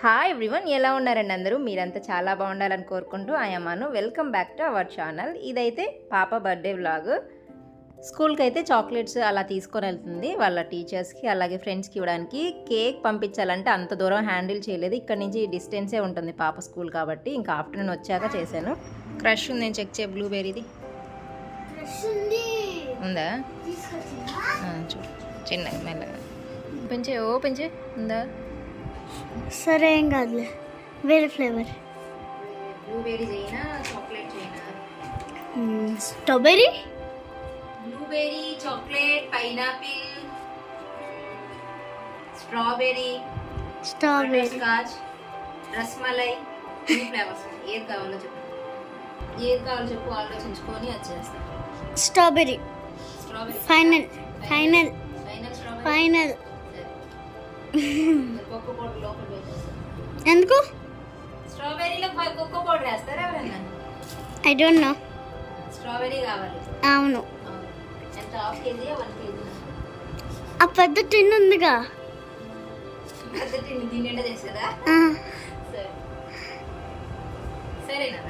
Hi everyone ఎలా ఉన్నారండి అందరూ? మీరంతా చాలా బాగుండాలని కోరుకుంటూ ఆయమ్మాను welcome back to our channel ఇదైతే పాప బర్త్డే వ్లాగ్ స్కూల్కి అయితే చాక్లెట్స్ అలా తీసుకొని వెళ్తుంది. వాళ్ళ టీచర్స్కి అలాగే ఫ్రెండ్స్కి ఇవ్వడానికి కేక్ పంపించాలంటే అంత దూరం హ్యాండిల్ చేయలేదు. ఇక్కడ నుంచి డిస్టెన్సే ఉంటుంది పాప స్కూల్ కాబట్టి ఇంకా ఆఫ్టర్నూన్ వచ్చాక చేశాను. క్రష్ ఉంది నేను చెక్ చే బ్లూబెర్రీది. ఉందా. చూడు చిన్నగా మెల్లగా. పెంచే ఓ పెంచే ఉందా? సరే ఏం కాదులే. వేరే ఫ్లేవర్. బ్లూబెర్రీ చేయనా చాక్లెట్ చేయనా? Strawberry blueberry chocolate pineapple strawberry strawberry scotch rasmalai ఈ ఫ్లేవర్స్ ఏది కావాలో చెప్పు. ఏది కావాలో చెప్పు ఆలోచించుకొని వచ్చేస్తాం strawberry strawberry final final final strawberry final ఎందుకు? I don't know. స్ట్రాబెర్రీ కావాలి. అవును. ఆ పెద్ద టిన్ ఉందిగా. పెద్ద టిన్ని దీని నిండా సరేనా?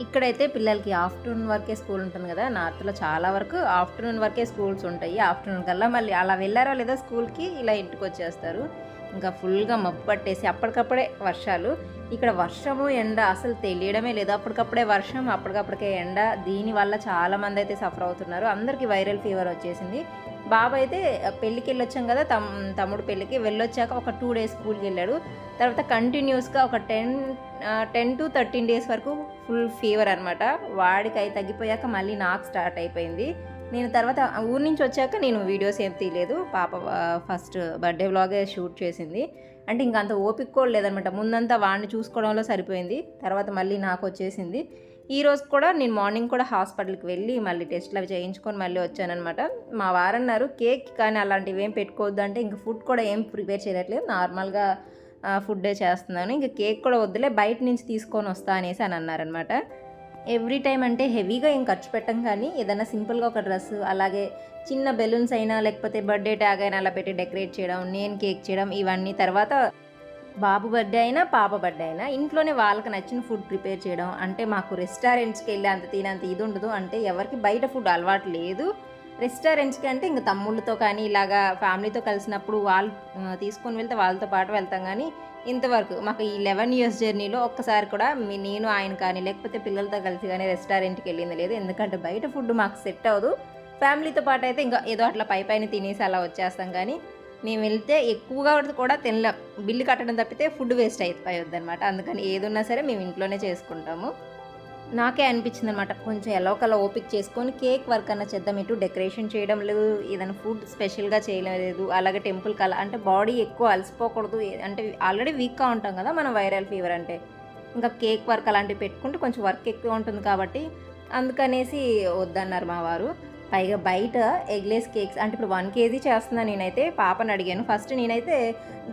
ఇక్కడైతే పిల్లలకి ఆఫ్టర్నూన్ వరకే స్కూల్ ఉంటుంది కదా నార్త్లో చాలా వరకు ఆఫ్టర్నూన్ వరకే స్కూల్స్ ఉంటాయి. ఆఫ్టర్నూన్ కల్లా మళ్ళీ అలా వెళ్ళారా లేదా స్కూల్కి? ఇలా ఇంటికి వచ్చేస్తారు. ఇంకా ఫుల్గా మబ్బు పట్టేసి అప్పటికప్పుడే వర్షాలు. ఇక్కడ వర్షము ఎండ అసలు తెలియడమే లేదు. అప్పటికప్పుడే వర్షం అప్పటికప్పటికే ఎండ. దీనివల్ల చాలా మంది అయితే సఫర్ అవుతున్నారు. అందరికీ వైరల్ ఫీవర్ వచ్చేసింది. బాబు అయితే పెళ్ళికి వెళ్ళొచ్చాం కదా తమ్ తమ్ముడు పెళ్ళికి. వెళ్ళొచ్చాక ఒక టూ డేస్ స్కూల్కి వెళ్ళాడు తర్వాత కంటిన్యూస్గా ఒక ten ten to thirteen days వరకు ఫుల్ ఫీవర్ అనమాట వాడికి అయి తగ్గిపోయాక మళ్ళీ నాకు స్టార్ట్ అయిపోయింది. నేను తర్వాత ఊరి నుంచి వచ్చాక నేను వీడియోస్ ఏం తీయలేదు. పాప ఫస్ట్ బర్త్డే వ్లాగే షూట్ చేసింది. అంటే ఇంక అంత ఓపిక కూడా లేదనమాట ముందంతా వాడిని చూసుకోవడంలో సరిపోయింది. తర్వాత మళ్ళీ నాకు వచ్చేసింది. ఈరోజు కూడా నేను మార్నింగ్ కూడా హాస్పిటల్కి వెళ్ళి మళ్ళీ టెస్ట్లు అవి చేయించుకొని మళ్ళీ వచ్చానమాట మా వారన్నారు కేక్ కానీ అలాంటివి ఏం పెట్టుకోవద్దు అంటే ఇంక ఫుడ్ కూడా ఏం ప్రిపేర్ చేయట్లేదు. నార్మల్గా ఫుడ్డే చేస్తున్నాను. ఇంకా కేక్ కూడా వద్దులే బయట నుంచి తీసుకొని వస్తా అనేసి అని అన్నారనమాట ఎవ్రీ టైం అంటే హెవీగా ఏం ఖర్చు పెట్టం కానీ ఏదైనా సింపుల్గా ఒక డ్రెస్ అలాగే చిన్న బెలూన్స్ అయినా లేకపోతే బర్త్డే ట్యాగ్ అయినా అలా పెట్టి డెకరేట్ చేయడం నేను కేక్ చేయడం ఇవన్నీ తర్వాత బాబు బర్త్డే అయినా పాప బర్త్డే అయినా ఇంట్లోనే వాళ్ళకి నచ్చిన ఫుడ్ ప్రిపేర్ చేయడం అంటే మాకు రెస్టారెంట్స్కి వెళ్ళి అంత తినంత ఇది ఉండదు అంటే ఎవరికి బయట ఫుడ్ అలవాటు లేదు. రెస్టారెంట్స్కి అంటే ఇంక తమ్ముళ్ళతో కానీ ఇలాగా ఫ్యామిలీతో కలిసినప్పుడు వాళ్ళు తీసుకొని వెళ్తే వాళ్ళతో పాటు వెళ్తాం కానీ ఇంతవరకు మాకు ఈ లెవెన్ ఇయర్స్ జర్నీలో ఒక్కసారి కూడా మీ నేను ఆయన కానీ లేకపోతే పిల్లలతో కలిసి కానీ రెస్టారెంట్కి వెళ్ళింది లేదు. ఎందుకంటే బయట ఫుడ్ మాకు సెట్ అవ్వదు. ఫ్యామిలీతో పాటు అయితే ఇంకా ఏదో అట్లా పై పైన తినేసి అలా వచ్చేస్తాం కానీ మేము వెళ్తే ఎక్కువగా కూడా తినలేం. బిల్లు కట్టడం తప్పితే ఫుడ్ వేస్ట్ అయిపోయొద్ది అనమాట అందుకని ఏదున్నా సరే మేము ఇంట్లోనే చేసుకుంటాము. నాకే అనిపించింది అనమాట కొంచెం ఎలా ఒకలా ఓపిక చేసుకొని కేక్ వర్క్ అన్న చేద్దాం. ఇటు డెకరేషన్ చేయడం లేదు. ఏదైనా ఫుడ్ స్పెషల్గా చేయలేదు. అలాగే టెంపుల్ కల అంటే బాడీ ఎక్కువ అలసిపోకూడదు. అంటే ఆల్రెడీ వీక్గా ఉంటాం కదా మనం వైరల్ ఫీవర్ అంటే. ఇంకా కేక్ వర్క్ అలాంటివి పెట్టుకుంటే కొంచెం వర్క్ ఎక్కువ ఉంటుంది కాబట్టి అందుకనేసి వద్దన్నారు మా వారు. పైగా బయట ఎగ్లెస్ కేక్స్ అంటే ఇప్పుడు వన్ కేజీ చేస్తున్నాను నేనైతే పాపని అడిగాను. ఫస్ట్ నేనైతే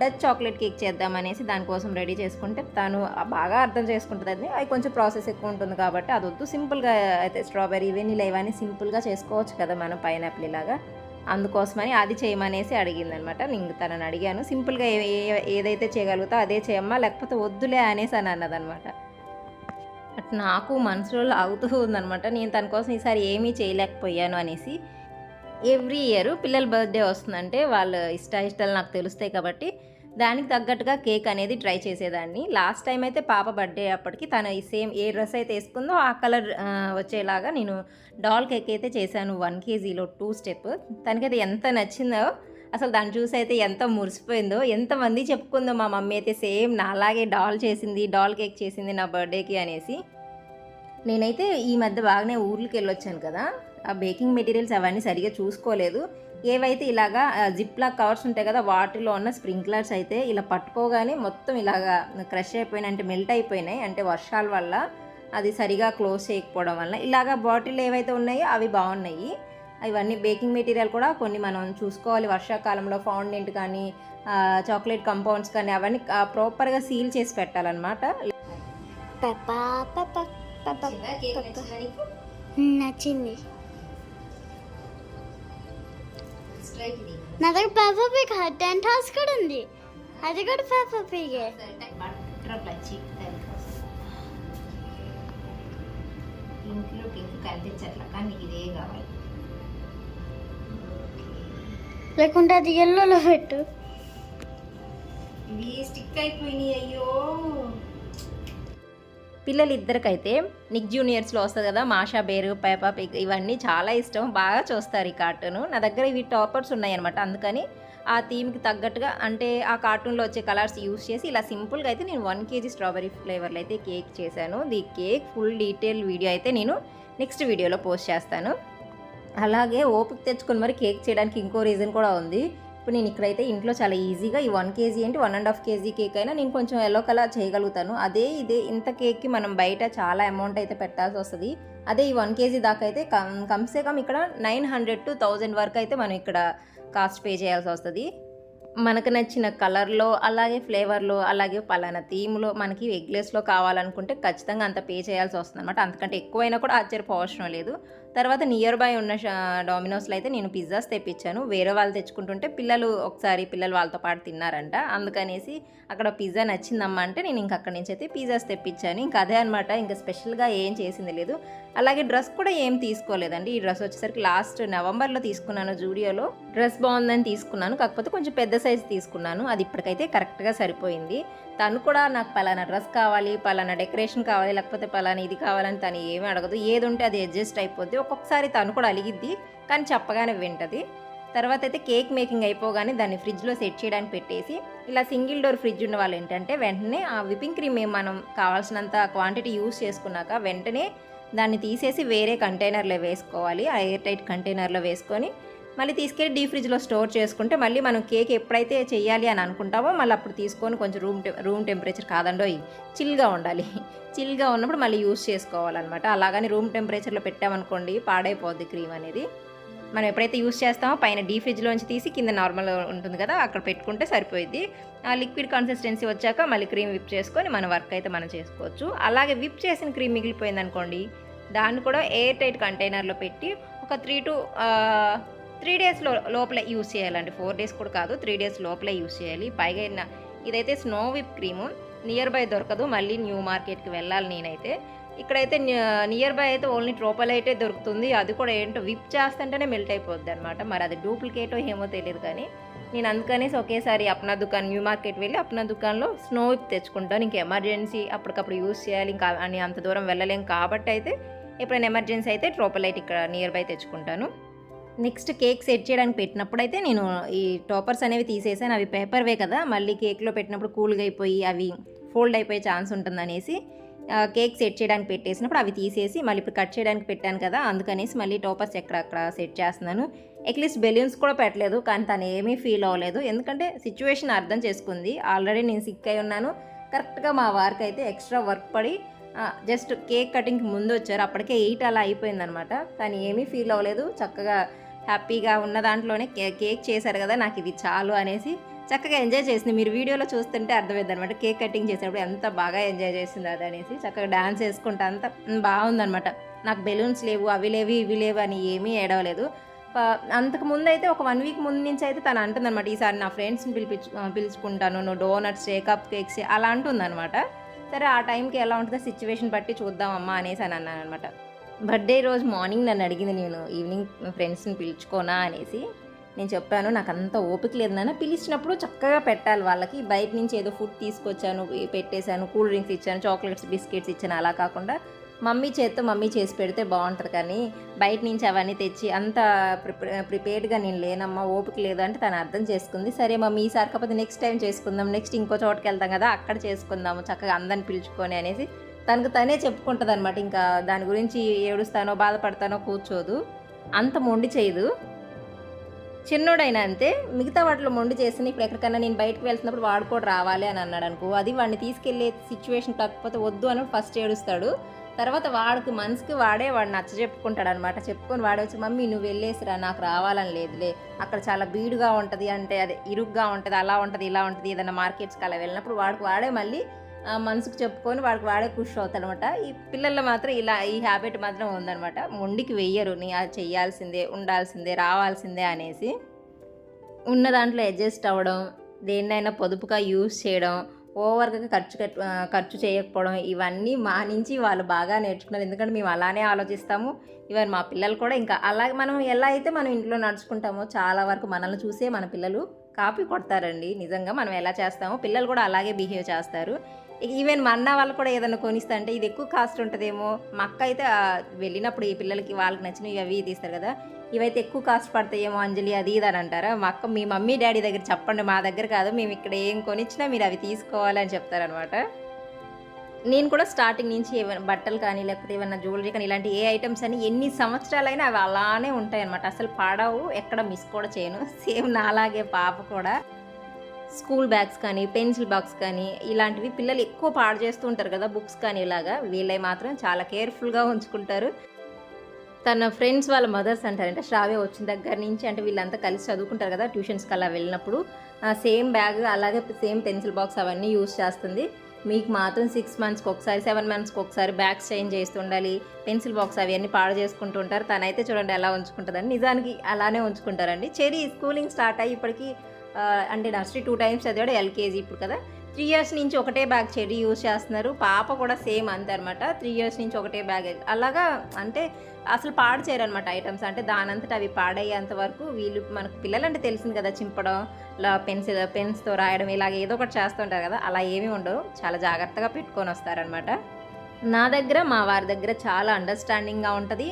డచ్ చాక్లెట్ కేక్ చేద్దామనేసి దానికోసం రెడీ చేసుకుంటే తను బాగా అర్థం చేసుకుంటుంది అది అది కొంచెం ప్రాసెస్ ఎక్కువ ఉంటుంది కాబట్టి అది వద్దు. సింపుల్గా అయితే స్ట్రాబెర్రీ వెనీలా ఇవన్నీ సింపుల్గా చేసుకోవచ్చు కదా మనం పైనాపిల్ ఇలాగా అందుకోసమని అది చేయమనేసి అడిగింది అనమాట నేను తనని అడిగాను. సింపుల్గా ఏ ఏదైతే చేయగలుగుతా అదే చేయమ్మా లేకపోతే వద్దులే అనేసి అని అన్నదనమాట. నాకు మనసులో లాగుతూ ఉందనమాట నేను తన కోసం ఈసారి ఏమీ చేయలేకపోయాను అనేసి. ఎవ్రీ ఇయర్ పిల్లల బర్త్డే వస్తుందంటే వాళ్ళ ఇష్ట ఇష్టాలు నాకు తెలుస్తాయి కాబట్టి దానికి తగ్గట్టుగా కేక్ అనేది ట్రై చేసేదాన్ని. లాస్ట్ టైం అయితే పాప బర్త్డే అప్పటికి తను ఈ సేమ్ ఏ డ్రెస్ అయితే వేసుకుందో ఆ కలర్ వచ్చేలాగా నేను డాల్ కేక్ అయితే చేశాను. వన్ కేజీలో టూ స్టెప్. తనకైతే ఎంత నచ్చిందో అసలు దాన్ని చూసి అయితే ఎంత మురిసిపోయిందో ఎంతమంది చెప్పుకుందో మా మమ్మీ అయితే సేమ్ నాలాగే డాల్ చేసింది డాల్ కేక్ చేసింది నా బర్త్డేకి అనేసి. నేనైతే ఈ మధ్య బాగానే ఊర్లకి వెళ్ళొచ్చాను కదా ఆ బేకింగ్ మెటీరియల్స్ అవన్నీ సరిగా చూసుకోలేదు. ఏవైతే ఇలాగా జిప్లా కవర్స్ ఉంటాయి కదా వాటిలో ఉన్న స్ప్రింక్లర్స్ అయితే ఇలా పట్టుకోగానే మొత్తం ఇలాగా క్రష్ అయిపోయినాయి అంటే మెల్ట్ అయిపోయినాయి అంటే వర్షాల వల్ల అది సరిగా క్లోజ్ చేయకపోవడం వల్ల. ఇలాగా బాటిల్ ఏవైతే ఉన్నాయో అవి బాగున్నాయి. ఇవన్నీ బేకింగ్ మెటీరియల్ కూడా కొన్ని మనం చూసుకోవాలి. వర్షాకాలంలో ఫౌండెంట్ కానీ చాక్లెట్ కంపౌండ్స్ కానీ అవన్నీ ప్రాపర్గా సీల్ చేసి పెట్టాలన్నమాట. నచ్చింది నా దగ్గర పెప్ప పిక్ టెంట్ హౌస్ కూడా ఉంది. అది కూడా పేప పిగే ఇంట్లో పింక్ కనిపించట్ల కానీ నీకు ఇదే కావాలి. లేకుంటే అది ఎల్లోలో పెట్టు. ఇవి స్టిక్ అయిపోయినాయి అయ్యో. పిల్లలు ఇద్దరికైతే నిక్ జూనియర్స్లో వస్తుంది కదా మాషా బేరు పేపా పిగ్ ఇవన్నీ చాలా ఇష్టం. బాగా చూస్తారు ఈ కార్టూన్ నా దగ్గర ఇవి టాపర్స్ ఉన్నాయన్నమాట. అందుకని ఆ థీమ్కి తగ్గట్టుగా అంటే ఆ కార్టూన్లో వచ్చే కలర్స్ యూస్ చేసి ఇలా సింపుల్గా అయితే నేను వన్ కేజీ స్ట్రాబెరీ ఫ్లేవర్లో అయితే కేక్ చేశాను. The cake full detail video అయితే నేను నెక్స్ట్ వీడియోలో పోస్ట్ చేస్తాను. అలాగే ఓపిక తెచ్చుకొని మరి కేక్ చేయడానికి ఇంకో రీజన్ కూడా ఉంది. ఇప్పుడు నేను ఇక్కడైతే ఇంట్లో చాలా ఈజీగా ఈ వన్ కేజీ ఏంటి one and half KG cake అయినా నేను కొంచెం ఎల్లో కలర్ చేయగలుగుతాను. అదే ఇదే ఇంత కేక్కి మనం బయట చాలా అమౌంట్ అయితే పెట్టాల్సి వస్తుంది. అదే ఈ వన్ కేజీ దాకా అయితే కమ్ కమ్సే కమ్ ఇక్కడ నైన్ హండ్రెడ్ టు థౌజండ్ వరకు అయితే మనం ఇక్కడ కాస్ట్ పే చేయాల్సి వస్తుంది. మనకు నచ్చిన కలర్లో అలాగే ఫ్లేవర్లో అలాగే పలానా థీమ్లో మనకి ఎగ్లెస్లో కావాలనుకుంటే ఖచ్చితంగా అంత పే చేయాల్సి వస్తుంది అనమాట అంతకంటే ఎక్కువైనా కూడా ఆశ్చర్యపోవసరం లేదు. తర్వాత నియర్ బై ఉన్న డామినోస్లో అయితే నేను పిజ్జాస్ తెప్పించాను. వేరే వాళ్ళు తెచ్చుకుంటుంటే పిల్లలు ఒకసారి పిల్లలు వాళ్ళతో పాటు తిన్నారంట. అందుకనేసి అక్కడ పిజ్జా నచ్చిందమ్మా అంటే నేను ఇంక అక్కడి నుంచి అయితే పిజ్జాస్ తెప్పించాను. ఇంకా అదే అనమాట ఇంకా స్పెషల్గా ఏం చేసింది లేదు. అలాగే డ్రెస్ కూడా ఏం తీసుకోలేదండి. ఈ డ్రెస్ వచ్చేసరికి లాస్ట్ నవంబర్లో తీసుకున్నాను జూడియోలో. డ్రెస్ బాగుందని తీసుకున్నాను. కాకపోతే కొంచెం పెద్ద సైజ్ తీసుకున్నాను. అది ఇప్పటికైతే కరెక్ట్గా సరిపోయింది. తను కూడా నాకు పలానా డ్రెస్ కావాలి పలానా డెకరేషన్ కావాలి లేకపోతే పలానా ఇది కావాలని తను ఏమీ అడగదు. ఏది ఉంటే అది అడ్జస్ట్ అయిపోద్ది. ఒక్కొక్కసారి తను కూడా అలిగిద్ది కానీ చెప్పగానే వింటది. తర్వాత అయితే కేక్ మేకింగ్ అయిపోగానే దాన్ని ఫ్రిడ్జ్లో సెట్ చేయడానికి పెట్టేసి ఇలా సింగిల్ డోర్ ఫ్రిడ్జ్ ఉన్న వాళ్ళు ఏంటంటే వెంటనే ఆ విపింగ్ క్రీమ్ మనం కావాల్సినంత క్వాంటిటీ యూస్ చేసుకున్నాక వెంటనే దాన్ని తీసేసి వేరే కంటైనర్లో వేసుకోవాలి. ఆ ఎయిర్ టైట్ కంటైనర్లో వేసుకొని మళ్ళీ తీసుకెళ్ళి డీ ఫ్రిడ్జ్లో స్టోర్ చేసుకుంటే మళ్ళీ మనం కేక్ ఎప్పుడైతే చేయాలి అని అనుకుంటామో మళ్ళీ అప్పుడు తీసుకొని కొంచెం రూమ్ రూమ్ టెంపరేచర్ కాదండో చిల్గా ఉండాలి. చిల్గా ఉన్నప్పుడు మళ్ళీ యూస్ చేసుకోవాలన్నమాట. అలాగని రూమ్ టెంపరేచర్లో పెట్టామనుకోండి పాడైపోద్ది క్రీమ్ అనేది. మనం ఎప్పుడైతే యూస్ చేస్తామో పైన డీ ఫ్రిడ్జ్లోంచి తీసి కింద నార్మల్ ఉంటుంది కదా అక్కడ పెట్టుకుంటే సరిపోయిద్ది. ఆ లిక్విడ్ కన్సిస్టెన్సీ వచ్చాక మళ్ళీ క్రీమ్ విప్ చేసుకొని మన వర్క్ అయితే మనం చేసుకోవచ్చు. అలాగే విప్ చేసిన క్రీమ్ మిగిలిపోయింది అనుకోండి దాన్ని కూడా ఎయిర్ టైట్ కంటైనర్లో పెట్టి ఒక త్రీ టు త్రీ డేస్ లోపల లోపలే యూస్ చేయాలండి. ఫోర్ డేస్ కూడా కాదు త్రీ డేస్ లోపలే యూస్ చేయాలి. పైగా ఇదైతే snow whip cream near by దొరకదు. మళ్ళీ న్యూ మార్కెట్కి వెళ్ళాలి నేనైతే. ఇక్కడైతే నియర్ బై అయితే ఓన్లీ ట్రోపలైటే దొరుకుతుంది. అది కూడా ఏంటో విప్ చేస్తుంటేనే మెల్ట్ అయిపోద్ది అనమాట మరి అది డూప్లికేటో ఏమో తెలియదు కానీ నేను అందుకనేసి ఒకేసారి అప్నా దుకాణం న్యూ మార్కెట్ వెళ్ళి అప్నా దుకాణంలో స్నో విప్ తెచ్చుకుంటాను. ఇంక ఎమర్జెన్సీ అప్పటికప్పుడు యూస్ చేయాలి. ఇంకా అని అంత దూరం వెళ్ళలేం కాబట్టి అయితే ఎప్పుడైనా ఎమర్జెన్సీ అయితే ట్రోపలైట్ ఇక్కడ నియర్ బై తెచ్చుకుంటాను. నెక్స్ట్ కేక్ సెట్ చేయడానికి పెట్టినప్పుడు అయితే నేను ఈ టాపర్స్ అనేవి తీసేసాను. అవి పేపర్వే కదా మళ్ళీ కేక్లో పెట్టినప్పుడు కూల్గా అయిపోయి అవి ఫోల్డ్ అయిపోయే ఛాన్స్ ఉంటుందనేసి కేక్ సెట్ చేయడానికి పెట్టేసినప్పుడు అవి తీసేసి మళ్ళీ ఇప్పుడు కట్ చేయడానికి పెట్టాను కదా అందుకనేసి మళ్ళీ టాపర్స్ ఎక్కడక్కడ సెట్ చేస్తున్నాను. అట్లీస్ట్ బెలూన్స్ కూడా పెట్టలేదు కానీ తను ఏమీ ఫీల్ అవ్వలేదు. ఎందుకంటే సిచ్యువేషన్ అర్థం చేసుకుంది. ఆల్రెడీ నేను సిక్ అయి ఉన్నాను. కరెక్ట్గా మా వారికి అయితే ఎక్స్ట్రా వర్క్ పడి జస్ట్ కేక్ కటింగ్కి ముందు వచ్చారు. అప్పటికే ఎయిట్ అలా అయిపోయిందనమాట. కానీ ఏమీ ఫీల్ అవ్వలేదు. చక్కగా హ్యాపీగా ఉన్న దాంట్లోనే కే కేక్ చేశారు కదా నాకు ఇది చాలు అనేసి చక్కగా ఎంజాయ్ చేసింది. మీరు వీడియోలో చూస్తుంటే అర్థమైంది అనమాట కేక్ కటింగ్ చేసేటప్పుడు ఎంత బాగా ఎంజాయ్ చేసింది అది అనేసి చక్కగా డాన్స్ వేసుకుంటా అంత బాగుందనమాట నాకు బెలూన్స్ లేవు అవి లేవు ఇవి లేవు అని ఏమీ ఏడవలేదు. అంతకు ముందు అయితే ఒక వన్ వీక్ ముందు నుంచి అయితే తను అంటుందన్నమాట ఈసారి నా ఫ్రెండ్స్ని పిలిపించు పిలుచుకుంటాను నువ్వు డోనట్స్ చేకప్ కేక్స్ అలా అంటుందన్నమాట. సరే ఆ టైంకి ఎలా ఉంటుందో సిచ్యువేషన్ బట్టి చూద్దామమ్మా అనేసి అని అన్నాను అనమాట బర్త్డే రోజు మార్నింగ్ నన్ను అడిగింది నేను ఈవినింగ్ ఫ్రెండ్స్ని పిలుచుకోనా? అనేసి. నేను చెప్పాను నాకు అంత ఓపిక లేదు నాన్న. పిలిచినప్పుడు చక్కగా పెట్టాలి వాళ్ళకి. బయట నుంచి ఏదో ఫుడ్ తీసుకొచ్చాను పెట్టేశాను కూల్ డ్రింక్స్ ఇచ్చాను చాక్లెట్స్ బిస్కెట్స్ ఇచ్చాను అలా కాకుండా మమ్మీ చేత్తో మమ్మీ చేసి పెడితే బాగుంటుంది కానీ బయట నుంచి అవన్నీ తెచ్చి అంత ప్రిపే ప్రిపేర్డ్గా నేను లేనమ్మా ఓపిక లేదు అంటే తను అర్థం చేసుకుంది. సరే మమ్మీ ఈసారి కాకపోతే నెక్స్ట్ టైం చేసుకుందాం నెక్స్ట్ ఇంకో చోటుకి వెళ్తాం కదా అక్కడ చేసుకుందాము చక్కగా అందరిని పిలుచుకొని అనేసి తనకు తనే చెప్పుకుంటుంది అనమాట ఇంకా దాని గురించి ఏడుస్తానో బాధపడతానో కూర్చోదు. అంత మొండి చేయదు. చిన్నోడైనా అంతే. మిగతా వాటిలో మొండి చేసిన ఇప్పుడు ఎక్కడికైనా నేను బయటకు వెళ్తున్నప్పుడు వాడు కూడా రావాలి అని అన్నాడు అనుకో అది వాడిని తీసుకెళ్ళే సిచ్యువేషన్ కాకపోతే వద్దు అని ఫస్ట్ ఏడుస్తాడు. తర్వాత వాడికి మనసుకి వాడే వాడు నచ్చ చెప్పుకుంటాడు అనమాట చెప్పుకొని వాడే వచ్చి మమ్మీ నువ్వు వెళ్ళేసిరా నాకు రావాలని లేదులే. అక్కడ చాలా బీడుగా ఉంటుంది అంటే అదే ఇరుగ్గా ఉంటుంది అలా ఉంటుంది ఇలా ఉంటుంది. ఏదైనా మార్కెట్స్కి అలా వెళ్ళినప్పుడు వాడికి వాడే మళ్ళీ మనసుకు చెప్పుకొని వాడికి వాడే ఖుషి అవుతాడు అనమాట ఈ పిల్లల్లో మాత్రం ఇలా ఈ హ్యాబిట్ మాత్రం ఉందనమాట మొండికి వెయ్యరు. నీ అది చేయాల్సిందే ఉండాల్సిందే రావాల్సిందే అనేసి. ఉన్న దాంట్లో అడ్జస్ట్ అవ్వడం దేన్నైనా పొదుపుగా యూజ్ చేయడం ఓవర్గా ఖర్చు కట్ ఖర్చు చేయకపోవడం ఇవన్నీ మా నుంచి వాళ్ళు బాగా నేర్చుకున్నారు. ఎందుకంటే మేము అలానే ఆలోచిస్తాము. ఈవెన్ మా పిల్లలు కూడా ఇంకా అలాగే మనం ఎలా అయితే మనం ఇంట్లో నడుచుకుంటామో చాలా వరకు మనల్ని చూసే మన పిల్లలు కాపీ కొడతారండి. నిజంగా మనం ఎలా చేస్తామో పిల్లలు కూడా అలాగే బిహేవ్ చేస్తారు. ఈవెన్ మా అన్న వాళ్ళు కూడా ఏదైనా కొనిస్తా అంటే ఇది ఎక్కువ కాస్ట్ ఉంటుందేమో. మా అక్క అయితే వెళ్ళినప్పుడు ఈ పిల్లలకి వాళ్ళకి నచ్చినవి అవి తీస్తారు కదా. ఇవైతే ఎక్కువ కాస్ట్ పడతాయేమో అంజలి అది ఇది అని అంటారా? మా అక్క మీ మమ్మీ డాడీ దగ్గర చెప్పండి మా దగ్గర కాదు మేము ఇక్కడ ఏం కొనిచ్చినా మీరు అవి తీసుకోవాలని చెప్తారనమాట నేను కూడా స్టార్టింగ్ నుంచి ఏమైనా బట్టలు కానీ లేకపోతే ఏమైనా జ్యువెలరీ కానీ ఇలాంటి ఏ ఐటమ్స్ అని ఎన్ని సంవత్సరాలైనా అవి అలానే ఉంటాయి అనమాట అసలు పడవు ఎక్కడ మిస్ కూడా చేయను. సేమ్ నాలాగే పాప కూడా. స్కూల్ బ్యాగ్స్ కానీ పెన్సిల్ బాక్స్ కానీ ఇలాంటివి పిల్లలు ఎక్కువ పాడు చేస్తూ ఉంటారు కదా బుక్స్ కానీ ఇలాగా. వీళ్ళై మాత్రం చాలా కేర్ఫుల్గా ఉంచుకుంటారు. తన ఫ్రెండ్స్ వాళ్ళ మదర్స్ అంటారంటే శ్రావ్య వచ్చిన దగ్గర నుంచి అంటే వీళ్ళంతా కలిసి చదువుకుంటారు కదా ట్యూషన్స్కి అలా వెళ్ళినప్పుడు. సేమ్ బ్యాగ్ అలాగే సేమ్ పెన్సిల్ బాక్స్ అవన్నీ యూస్ చేస్తుంది. మీకు మాత్రం సిక్స్ మంత్స్కి ఒకసారి సెవెన్ మంత్స్కి ఒకసారి బ్యాగ్స్ చేంజ్ చేస్తుండాలి పెన్సిల్ బాక్స్ అవన్నీ పాడు చేసుకుంటూ ఉంటారు. తనైతే చూడండి ఎలా ఉంచుకుంటుందని. నిజానికి అలానే ఉంచుకుంటారండి. చెరీ స్కూలింగ్ స్టార్ట్ అయ్యి ఇప్పటికీ అంటే నర్సరీ టూ టైమ్స్ చదివాడు ఎల్కేజీ ఇప్పుడు కదా. త్రీ ఇయర్స్ నుంచి ఒకటే బ్యాగ్ చెడి యూజ్ చేస్తున్నారు. పాప కూడా సేమ్ అంతే అనమాట త్రీ ఇయర్స్ నుంచి ఒకటే బ్యాగ్. అలాగా అంటే అసలు పాడు చేయరు అనమాట ఐటమ్స్. అంటే దానంతట అవి పాడయ్యేంత వరకు వీళ్ళు మనకు పిల్లలంటే తెలిసింది కదా చింపడం ఇలా పెన్సిల్ పెన్స్తో రాయడం ఇలాగ ఏదో ఒకటి చేస్తుంటారు కదా. అలా ఏమీ ఉండవు. చాలా జాగ్రత్తగా పెట్టుకొని వస్తారనమాట నా దగ్గర మా వారి దగ్గర చాలా అండర్స్టాండింగ్గా ఉంటుంది.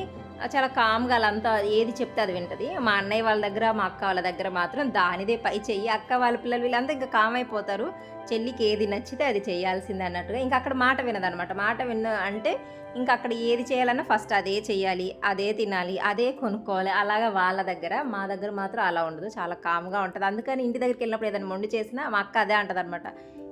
చాలా కామ్గా అంతా ఏది చెప్తే అది వింటది. మా అన్నయ్య వాళ్ళ దగ్గర మా అక్క వాళ్ళ దగ్గర మాత్రం దానిదే పై చెయ్యి. అక్క వాళ్ళ పిల్లలు వీళ్ళంతా ఇంకా కామ్ అయిపోతారు. చెల్లికి ఏది నచ్చితే అది చేయాల్సిందే అన్నట్టుగా. ఇంకా అక్కడ మాట వినదనమాట మాట విన్న అంటే ఇంకా అక్కడ ఏది చేయాలన్నా ఫస్ట్ అదే చేయాలి అదే తినాలి అదే కొనుక్కోవాలి. అలాగా వాళ్ళ దగ్గర మా దగ్గర మాత్రం అలా ఉండదు. చాలా కామ్గా ఉంటుంది. అందుకని ఇంటి దగ్గరికి వెళ్ళినప్పుడు ఏదైనా మొండి చేసినా మా అక్క అదే అంటుంది అనమాట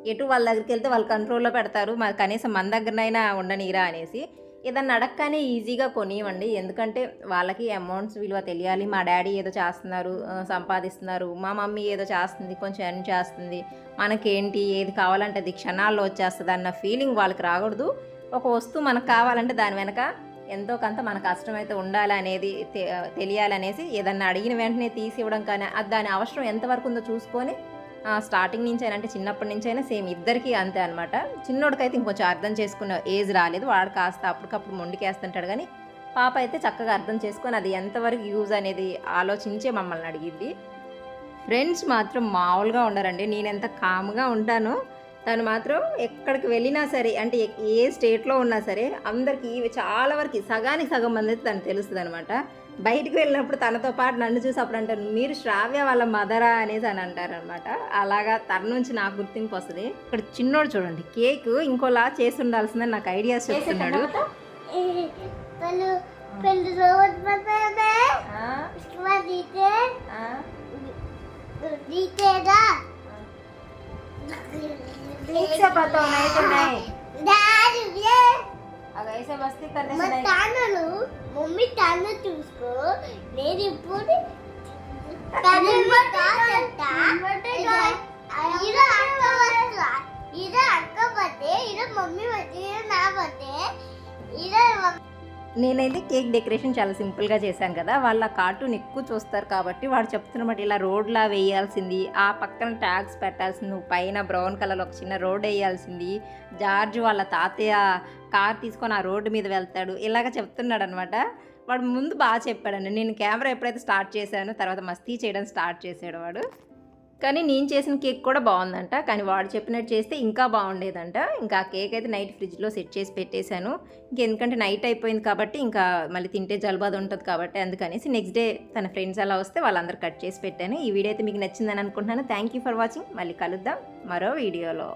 ఎటు వాళ్ళ దగ్గరికి వెళ్తే వాళ్ళు కంట్రోల్లో పెడతారు. మాకు కనీసం మన దగ్గరనైనా ఉండనీరా అనేసి. ఏదన్నా అడగగానే ఈజీగా కొనివ్వండి. ఎందుకంటే వాళ్ళకి అమౌంట్స్ విలువ తెలియాలి. మా డాడీ ఏదో చేస్తున్నారు సంపాదిస్తున్నారు. మా మమ్మీ ఏదో చేస్తుంది కొంచెం ఎర్న్ చేస్తుంది. మనకేంటి ఏది కావాలంటే అది క్షణాల్లో వచ్చేస్తుంది అన్న ఫీలింగ్ వాళ్ళకి రాకూడదు. ఒక వస్తువు మనకు కావాలంటే దాని వెనక ఎంతో కొంత మన కష్టమైతే ఉండాలి అనేది తె- తెలియాలనేసి ఏదన్నా అడిగిన వెంటనే తీసి ఇవ్వడం కానీ అది దాని అవసరం ఎంతవరకు ఉందో చూసుకొని స్టార్టింగ్ నుంచి అయినా అంటే చిన్నప్పటి నుంచి అయినా సేమ్ ఇద్దరికి అంతే అనమాట చిన్నోడికైతే ఇంకొంచెం అర్థం చేసుకున్న ఏజ్ రాలేదు. వాడు కాస్త అప్పటికప్పుడు మొండికేస్తుంటాడు కానీ పాప అయితే చక్కగా అర్థం చేసుకొని అది ఎంతవరకు యూజ్ అనేది ఆలోచించే మమ్మల్ని అడిగింది. ఫ్రెండ్స్ మాత్రం మామూలుగా ఉండరండి. నేను ఎంత కామ్గా ఉంటానో తను మాత్రం ఎక్కడికి వెళ్ళినా సరే అంటే ఏ స్టేట్లో ఉన్నా సరే అందరికీ ఇవి చాలా వరకు సగానికి సగం మంది అయితే తను తెలుస్తుంది అనమాట బయటికి వెళ్ళినప్పుడు తనతో పాటు నన్ను చూసి అప్పుడు అంటారు మీరు శ్రావ్య వాళ్ళ మదరా అనేసి అని అంటారనమాట అలాగా తన నుంచి నాకు గుర్తింపు వస్తుంది ఇక్కడ చిన్నోడు చూడండి కేక్ ఇంకోలా చేసి ఉండాల్సిందని నాకు ఐడియాస్ చెప్తున్నాడు पहले पहले रोज बताना उसके बाद दीते दीते ना డాడీ మా తానలు మమ్మీ తాను చూసుకో. నేను ఇప్పుడు నేనైతే కేక్ డెకరేషన్ చాలా సింపుల్గా చేశాను కదా. వాళ్ళ కార్టూన్ ఎక్కువ చూస్తారు కాబట్టి వాడు చెప్తున్నమాట ఇలా రోడ్లా వేయాల్సింది ఆ పక్కన ట్యాగ్స్ పెట్టాల్సింది పైన బ్రౌన్ కలర్ ఒక చిన్న రోడ్ వేయాల్సింది జార్జ్ వాళ్ళ తాతయ్య కార్ తీసుకొని ఆ రోడ్డు మీద వెళ్తాడు. ఇలాగ చెప్తున్నాడు అనమాట వాడు ముందు బాగా చెప్పాడండి. నేను కెమెరా ఎప్పుడైతే స్టార్ట్ చేశానో తర్వాత మస్తీ చేయడం స్టార్ట్ చేశాడు వాడు. కానీ నేను చేసిన కేక్ కూడా బాగుందంట. కానీ వాడు చెప్పినట్టు చేస్తే ఇంకా బాగుండేదంట. ఇంకా ఆ కేక్ అయితే నైట్ ఫ్రిడ్జ్లో సెట్ చేసి పెట్టేశాను. ఇంకెందుకంటే నైట్ అయిపోయింది కాబట్టి ఇంకా మళ్ళీ తింటే జలుబు అది ఉంటుంది కాబట్టి అందుకనేసి నెక్స్ట్ డే తన ఫ్రెండ్స్ అలా వస్తే వాళ్ళందరూ కట్ చేసి పెట్టాను. ఈ వీడియో అయితే మీకు నచ్చిందని అనుకుంటున్నాను. థ్యాంక్ యూ ఫర్ వాచింగ్ మళ్ళీ కలుద్దాం మరో వీడియోలో.